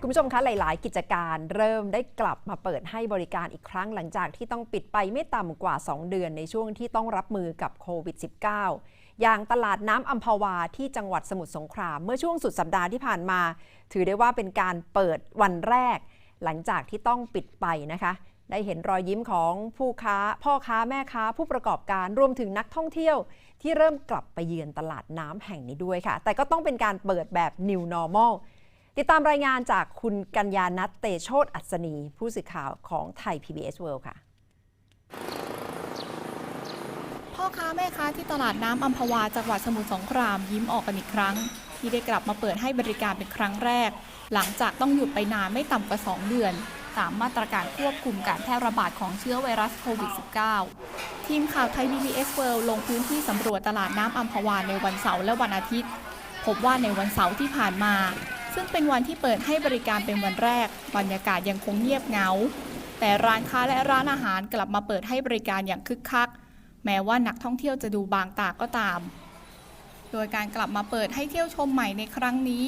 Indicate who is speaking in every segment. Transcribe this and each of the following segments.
Speaker 1: คุณผู้ชมคะหลาย ๆ กิจการเริ่มได้กลับมาเปิดให้บริการอีกครั้งหลังจากที่ต้องปิดไปไม่ต่ำกว่า 2 เดือนในช่วงที่ต้องรับมือกับโควิด -19 อย่างตลาดน้ำอัมพวาที่จังหวัดสมุทรสงคราม เมื่อช่วงสุดสัปดาห์ที่ผ่านมา ถือได้ว่าเป็นการเปิดวันแรก หลังจากที่ต้องปิดไปนะคะ ได้เห็นรอยยิ้มของผู้ค้า พ่อค้าแม่ค้าผู้ประกอบการรวมถึงนักท่องเที่ยว ที่เริ่มกลับไปเยือนตลาดน้ำแห่งนี้ด้วยค่ะ แต่ก็ต้องเป็นการเปิดแบบ new normal ติดตามรายงานจากคุณกัญญานัทเตโชตอัศนี ผู้สื่อข่าวของไทย PBS World ค่ะ
Speaker 2: พ่อค้าแม่ค้าที่ตลาดน้ำอัมพวาจังหวัดสมุทรสงครามยิ้มออกกันอีกครั้ง ที่ได้กลับมาเปิดให้บริการเป็นครั้งแรก หลังจากต้องหยุดไปนานไม่ต่ำกว่า 2 เดือนตามมาตรการควบคุมการแพร่ระบาดของเชื้อไวรัสโควิด -19 ทีมข่าวไทย PBS World ลงพื้นที่สำรวจตลาดน้ำอัมพวาในวันเสาร์และวันอาทิตย์ พบว่าในวันเสาร์ที่ผ่านมา ซึ่งเป็นวันที่เปิดให้บริการเป็นวันแรก บรรยากาศยังคงเงียบเหงา แต่ร้านค้าและร้านอาหารกลับมาเปิดให้บริการอย่างคึกคัก แม้ว่านักท่องเที่ยวจะดูบางตาก็ตาม โดยการกลับมาเปิดให้เที่ยวชมใหม่ในครั้งนี้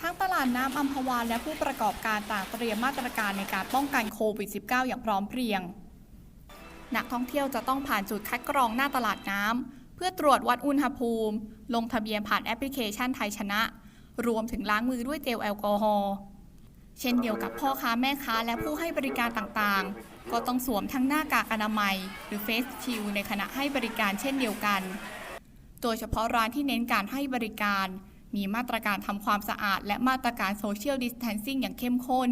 Speaker 2: ทั้งตลาดน้ำอัมพวาและผู้ประกอบการต่างเตรียมมาตรการในการป้องกันโควิด -19 อย่างพร้อมเพรียง นักท่องเที่ยวจะต้องผ่านจุดคัดกรองหน้าตลาดน้ำเพื่อตรวจวัดอุณหภูมิ ลงทะเบียนผ่านแอปพลิเคชันไทยชนะ รวมถึงล้างมือด้วยเจลแอลกอฮอล์เช่นเดียวกับพ่อค้าแม่ค้าและผู้ให้บริการต่างๆ ก็ต้องสวมทั้งหน้ากากอนามัย หรือเฟสชิลในขณะให้บริการเช่นเดียวกัน โดยเฉพาะร้านที่เน้นการให้บริการ มีมาตรการทำความสะอาด และมาตรการโซเชียลดิสแทนซิ่งอย่างเข้มข้น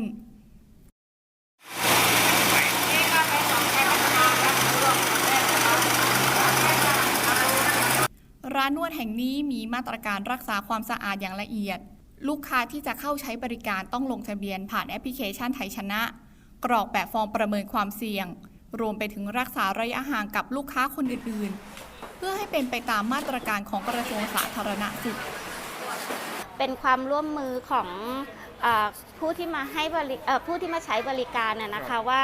Speaker 2: ร้านนวดแห่งนี้มีมาตรการรักษาความสะอาดอย่างละเอียด ลูกค้าที่จะเข้าใช้บริการต้องลงทะเบียนผ่านแอปพลิเคชันไทยชนะ กรอกแบบฟอร์มประเมินความเสี่ยง รวมไปถึงรักษาระยะห่างกับลูกค้าคนอื่นๆ เพื่อให้เป็นไปตามมาตรการของกระทรวงสาธารณสุข
Speaker 3: เป็นความร่วมมือของอผู้ที่มาให้บริผู้ที่มาใช้บริการนะคะว่า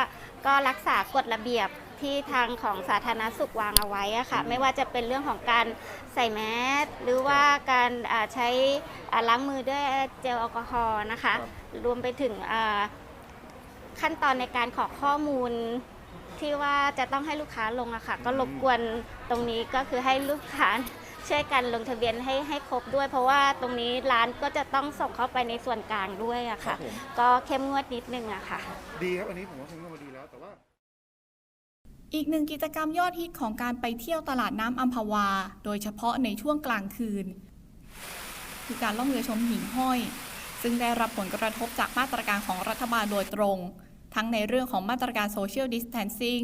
Speaker 3: ก็รักษากฎระเบียบ ที่ทางของสาธารณสุขวางเอาไว้อะค่ะ ไม่ว่าจะเป็นเรื่องของการใส่แมสหรือว่าการอ่าใช้อ่าล้างมือด้วยเจลแอลกอฮอล์นะคะ รวมไปถึงอ่าขั้นตอนในการขอข้อมูลที่ว่าจะต้องให้ลูกค้าลงอะค่ะ ก็รบกวนตรงนี้ก็คือให้ลูกค้าช่วยกันลงทะเบียนให้ให้ครบด้วย เพราะว่าตรงนี้ร้านก็จะต้องส่งเข้าไปในส่วนกลางด้วยอะ
Speaker 4: ครั
Speaker 3: ค่ะ
Speaker 4: บผม
Speaker 3: ก็เข้มงวดนิดนึงอะค่ะ
Speaker 4: ดีครับอันนี้ผมว่าคงมาดีแล้วแต่ว่า
Speaker 2: อีกหนึ่งกิจกรรมยอดฮิตของการไปเที่ยวตลาดน้ำอัมพวา โดยเฉพาะในช่วงกลางคืน คือการล่องเรือชมหิ่งห้อย ซึ่งได้รับผลกระทบจากมาตรการของรัฐบาลโดยตรง ทั้งในเรื่องของมาตรการโซเชียลดิส a ทนซิ่ง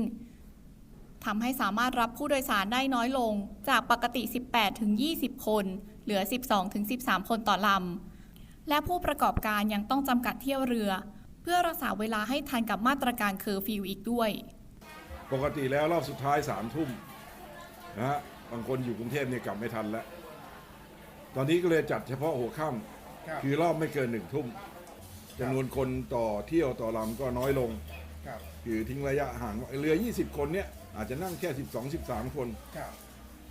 Speaker 2: ทำให้สามารถรับผู้โดยสารได้น้อยลงจากปกติ 18ถึง20 คน เหลือ 12ถึง13 คนต่อลำ และผู้ประกอบการยังต้องจำกัดเที่ยวเรือ เพื่อรักษาเวลาให้ทันกับมาตรการเคอร์ฟิวอีกด้วย
Speaker 5: ปกติแล้วรอบสุดท้ายสามทุ่มนะฮะบางคนอยู่กรุงเทพเนี่ยกลับไม่ทันแล้ว ตอนนี้ก็เลยจัดเฉพาะหัวค่
Speaker 4: ครับำ
Speaker 5: คือรอบไม่เกินหนึ่งทุ่มจำนวนคนต่อเที่ยวต่อลำก็น้อยลง
Speaker 4: ครับ
Speaker 5: คือทิ้งระยะห่างเรือ 20 คนเนี่ยอาจจะนั่งแค่ 12 13 คน
Speaker 4: ครับ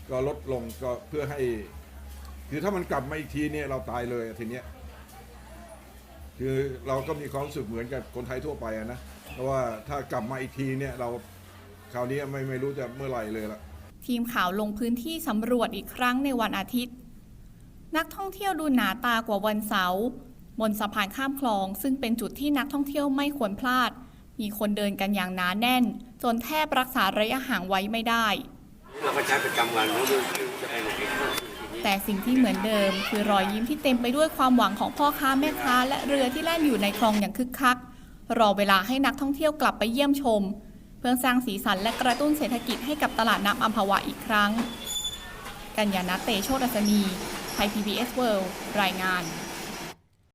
Speaker 5: ก็ลดลงก็เพื่อให้ คือถ้ามันกลับมาอีกทีเนี่ยเราตายเลยอะทีเนี้ยคือเราก็มีความรู้สึกเหมือนกับคนไทยทั่วไปอะนะเพราะว่าถ้ากลับมาอีกทีเนี่ยเรา คราวนี้ไม่ไม่รู้จะเมื่อไหร่เลยละ
Speaker 2: ทีมข่าวลงพื้นที่สำรวจอีกครั้งในวันอาทิตย์ นักท่องเที่ยวดูหนาตากว่าวันเสาร์บนสะพานข้ามคลอง ซึ่งเป็นจุดที่นักท่องเที่ยวไม่ควรพลาด มีคนเดินกันอย่างหนาแน่น จนแทบรักษาระยะห่างไว้ไม่ได้
Speaker 6: เราก็ใช้ประจำวันเราจะไปไหน
Speaker 2: แต่สิ่งที่เหมือนเดิม คือรอยยิ้มที่เต็มไปด้วยความหวังของพ่อค้าแม่ค้า และเรือที่แล่นอยู่ในคลองอย่างคึกคัก รอเวลาให้นักท่องเที่ยวกลับไปเยี่ยมชม เพื่อสร้างสีสันและกระตุ้นเศรษฐกิจให้กับตลาดน้ำอัมพวาอีกครั้ง กัญญาณเตโชตอัศนี ไทย PBS World รายงาน